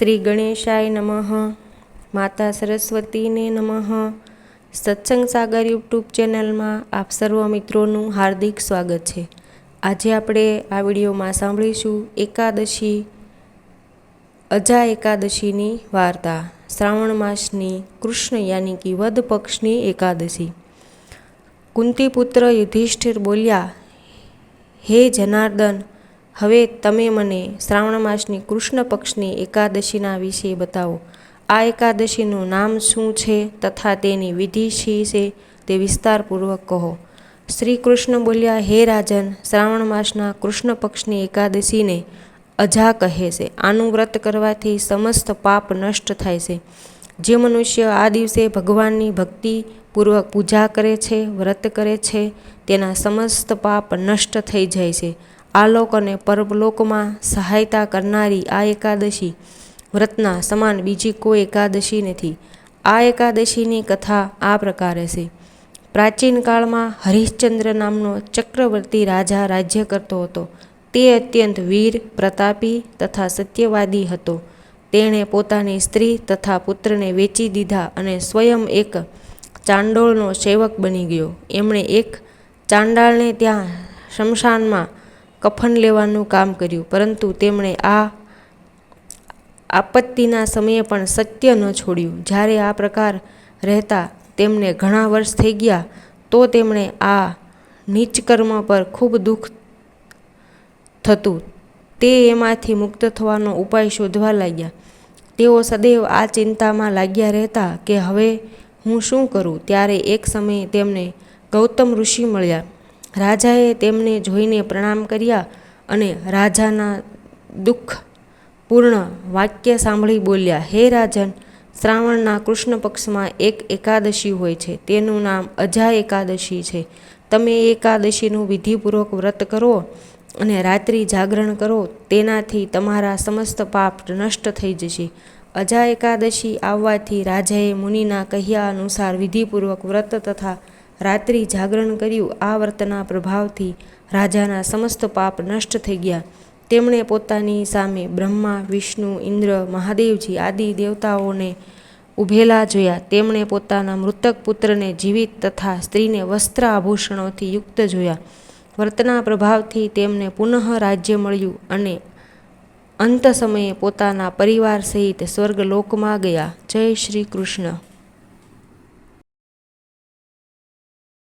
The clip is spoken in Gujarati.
શ્રી ગણેશાય નમઃ, માતા સરસ્વતીને નમઃ. સત્સંગ સાગર યુટ્યુબ ચેનલમાં આપ સર્વ મિત્રોનું હાર્દિક સ્વાગત છે. આજે આપણે આ વિડીયોમાં સાંભળીશું એકાદશી, અજા એકાદશીની વાર્તા. શ્રાવણ માસની કૃષ્ણ યાની કે વદ પક્ષની એકાદશી. કુંતીપુત્ર યુધિષ્ઠિર બોલ્યા, હે જનાર્દન હવે તમે મને શ્રાવણ માસની કૃષ્ણ પક્ષની એકાદશીના વિશે બતાવો. આ એકાદશીનું નામ શું છે તથા તેની વિધિ શી છે તે વિસ્તારપૂર્વક કહો. શ્રી કૃષ્ણ બોલ્યા, હે રાજન, શ્રાવણ માસના કૃષ્ણ પક્ષની એકાદશીને અજા કહે છે. આનું વ્રત કરવાથી સમસ્ત પાપ નષ્ટ થાય છે. જે મનુષ્ય આ દિવસે ભગવાનની ભક્તિપૂર્વક પૂજા કરે છે, વ્રત કરે છે, તેના સમસ્ત પાપ નષ્ટ થઈ જાય છે. આલોક અને પરલોકમાં સહાયતા કરનારી આ એકાદશી વ્રતના સમાન બીજી કોઈ એકાદશી નથી. આ એકાદશીની કથા આ પ્રકારે છે. પ્રાચીન કાળમાં હરિશ્ચંદ્ર નામનો ચક્રવર્તી રાજા રાજ્ય કરતો હતો. તે અત્યંત વીર, પ્રતાપી તથા સત્યવાદી હતો. તેણે પોતાની સ્ત્રી તથા પુત્રને વેચી દીધા અને સ્વયં એક ચાંડોળનો સેવક બની ગયો. એમણે એક ચાંડાળને ત્યાં શમશાનમાં કફન લેવાનું કામ કર્યું. પરંતુ તેમણે આ આપત્તિના સમયે પણ સત્ય ન છોડ્યું. જ્યારે આ પ્રકાર રહેતા તેમને ઘણા વર્ષ થઈ ગયા, તો તેમણે આ નીચકર્મ પર ખૂબ દુઃખ થતું. તે એમાંથી મુક્ત થવાનો ઉપાય શોધવા લાગ્યા. તેઓ સદૈવ આ ચિંતામાં લાગ્યા રહેતા કે હવે હું શું કરું? ત્યારે એક સમયે તેમને ગૌતમ ઋષિ મળ્યા. રાજાએ તેમને જોઈને પ્રણામ કર્યા અને રાજાના દુઃખ પૂર્ણ વાક્ય સાંભળી બોલ્યા, હે રાજન, શ્રાવણના કૃષ્ણ પક્ષમાં એક એકાદશી હોય છે. તેનું નામ અજા એકાદશી છે. તમે એકાદશીનું વિધિપૂર્વક વ્રત કરો અને રાત્રિ જાગરણ કરો. તેનાથી તમારા સમસ્ત પાપ નષ્ટ થઈ જશે. અજા એકાદશી આવવાથી રાજાએ મુનિના કહ્યા અનુસાર વિધિપૂર્વક વ્રત તથા રાત્રિ જાગરણ કર્યું આ વ્રતના પ્રભાવથી રાજાના સમસ્ત પાપ નષ્ટ થઈ ગયા. તેમણે પોતાની સામે બ્રહ્મા, વિષ્ણુ, ઇન્દ્ર, મહાદેવજી આદિ દેવતાઓને ઊભેલા જોયા. તેમણે પોતાના મૃતક પુત્રને જીવિત તથા સ્ત્રીને વસ્ત્ર આભૂષણોથી યુક્ત જોયા. વર્તના પ્રભાવથી તેમને પુનઃ રાજ્ય મળ્યું અને અંત સમયે પોતાના પરિવાર સહિત સ્વર્ગલોકમાં ગયા. જય શ્રી કૃષ્ણ.